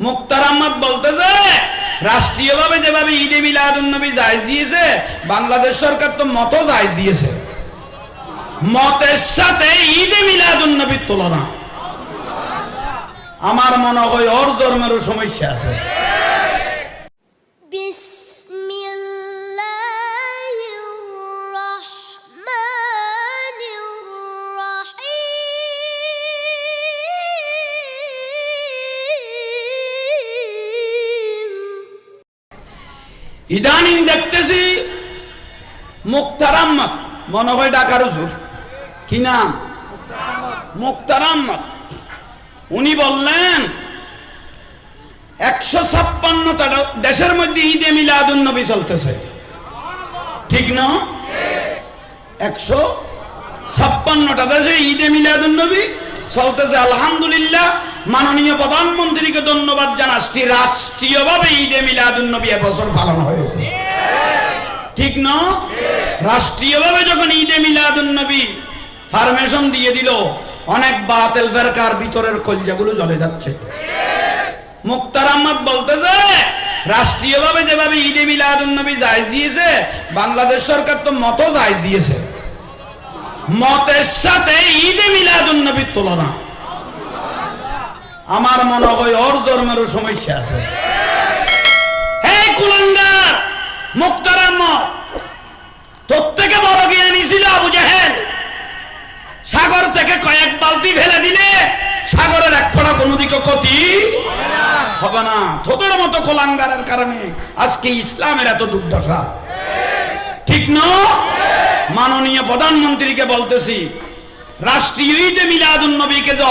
মুক্তার আহমদ বলতে যে, রাষ্ট্রীয়ভাবে যেভাবে ঈদে মিলাদুন্নবী জায়জ দিয়েছে, বাংলাদেশ সরকার তো মতো জায়জ দিয়েছে। মতের সাথে ঈদে মিলাদুন্নবীর তুলনা। আমার মনে হয় ওর সমস্যা আছে। ইদানিং দেখতেছি মুক্তার আহমদ, মনে হয় ডাকার হুজুর। কি নাম? মুক্তার আহমদ। উনি বললেন, একশো ছাপ্পান্নটা দেশের মধ্যে ঈদে মিলাদুন নবী চলতেছে। ঠিক না? একশো ছাপ্পান্নটা দেশে ঈদে মিলাদুন নবী চলতেছে, আলহামদুলিল্লাহ, মাননীয় প্রধানমন্ত্রীকে ধন্যবাদ জানাচ্ছি। রাষ্ট্রীয়ভাবে ঈদে মিলাদুন নবী এবছর পালন হয়েছে। ঠিক না? রাষ্ট্রীয়ভাবে যখন ঈদে মিলাদুন নবী ফার্মেশন দিয়ে দিল, অনেক বাতেল ফেরকার ভিতরের কলজাগুলো জ্বলে যাচ্ছে। মুক্তার আহমদ বলতে যে রাষ্ট্রীয়ভাবে যেভাবে ঈদে মিলাদুন নবী জায়জ দিয়েছে, বাংলাদেশ সরকার তো মতো জায়জ দিয়েছে। মতের সাথে ঈদে মিলাদুন তুলনা। আমার মনে হয় ওর জন্মেরও সমস্যা আছে। হে কুলাঙ্গার, মুক্তার আহমদ, তোর সাগর থেকে কয়েক বালতি ফেলে দিলে সাগরের এক ফোঁটা কোনো দিকে ক্ষতি হবে না। তোদের মতো কোলাঙ্গারের কারণে আজকে ইসলামের এত দুর্দশা। ঠিক না? মাননীয় প্রধানমন্ত্রীকে বলতেছি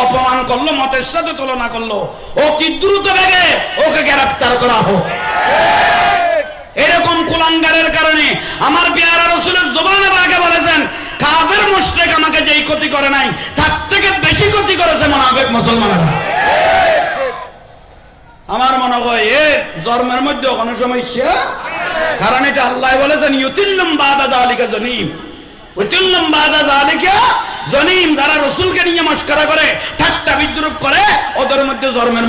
অপমান করল, মতের সাথে তুলনা করল দ্রুত ওকে এরকম বলেছেন আমাকে যেই ক্ষতি করে নাই, তার থেকে বেশি ক্ষতি করেছে মোনাফেক মুসলমানেরা। আমার মনে হয় এ জন্মের মধ্যে কোনো সমস্যা কারণ এটা আল্লাহ বলেছেন, ইউতিল্লুম বাদা জালিকা জনিম।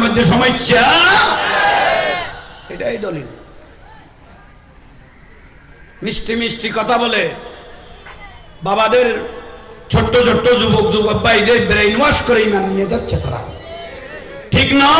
মধ্যে সমস্যা। এটাই মিষ্টি মিষ্টি কথা বলে। বাবাদের ছোট্ট ছোট্ট যুবক যুবক ভাইদের ব্রেইন ওয়াশ করে ইমান নিয়ে যাচ্ছে তারা। ঠিক না?